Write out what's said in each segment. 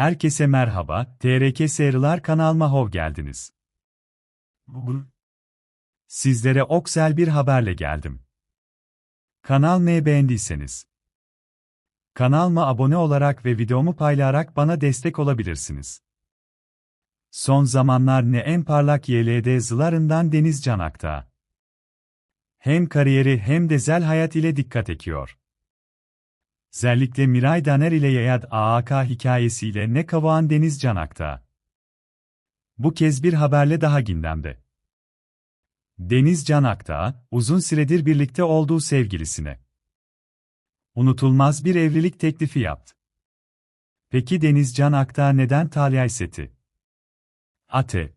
Herkese merhaba, TRK Seriler kanalıma hoş geldiniz. Bugün sizlere oksel bir haberle geldim. Kanal ne beğendiyseniz kanalıma abone olarak ve videomu paylayarak bana destek olabilirsiniz. Son zamanlar ne en parlak YLD zılarından Deniz Can Akta. Hem kariyeri hem de zel hayat ile dikkat ekiyor. Özellikle Miray Daner ile Yayad AAK hikayesiyle ne kavağın Deniz Canak'ta. Bu kez bir haberle daha gündemde. Deniz Canak'ta, uzun süredir birlikte olduğu sevgilisine. Unutulmaz bir evlilik teklifi yaptı. Peki Deniz Can Akta neden Talya seti? Ate.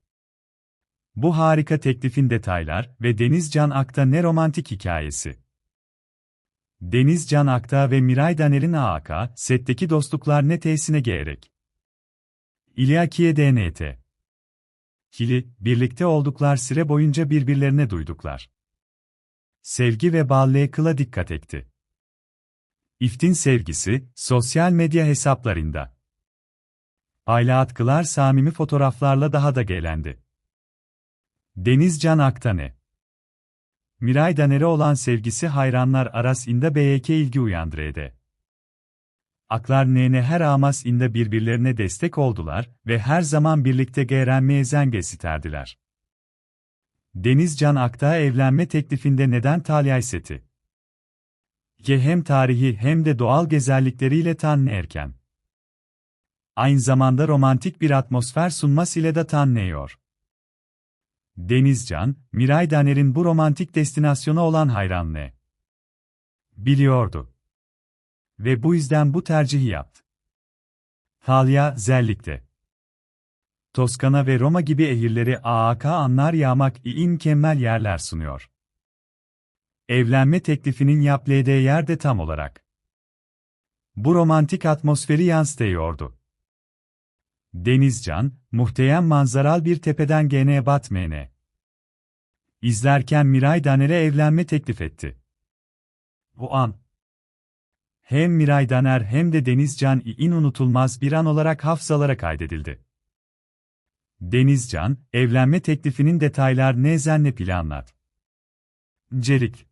Bu harika teklifin detaylar ve Deniz Can Akta ne romantik hikayesi. Deniz Can Akta ve Miray Daner'in AAK, setteki dostluklar ne tesine gelerek. İlyakiye DNT. Hili, birlikte olduklar süre boyunca birbirlerine duyduklar. Sevgi ve ballığa kıla dikkat etti. İftin sevgisi, sosyal medya hesaplarında. Ayla atkılar samimi fotoğraflarla daha da gelendi. Deniz Can Aktane Miray Daner'e olan sevgisi hayranlar arasında BYK ilgi uyandırdı. Aklar nene her amas inde birbirlerine destek oldular ve her zaman birlikte geğrenmeye zen gösterdiler. Deniz Can Akta evlenme teklifinde neden Talya seti? Ye hem tarihi hem de doğal güzellikleriyle tan erken. Aynı zamanda romantik bir atmosfer sunması ile de tanınıyor. Denizcan, Miray Daner'in bu romantik destinasyona olan hayranlığı biliyordu. Ve bu yüzden bu tercihi yaptı. Talya, Zellik'te. Toskana ve Roma gibi ehirleri AAK anlar yağmak iyi mükemmel yerler sunuyor. Evlenme teklifinin yaptığı yer de tam olarak. Bu romantik atmosferi yansıtıyordu. Denizcan, muhteşem manzaral bir tepeden geneye batmayene. İzlerken Miray Daner'e evlenme teklif etti. Bu an. Hem Miray Daner hem de Denizcan in unutulmaz bir an olarak hafızalara kaydedildi. Denizcan, evlenme teklifinin detaylar nezenle planlat. Celik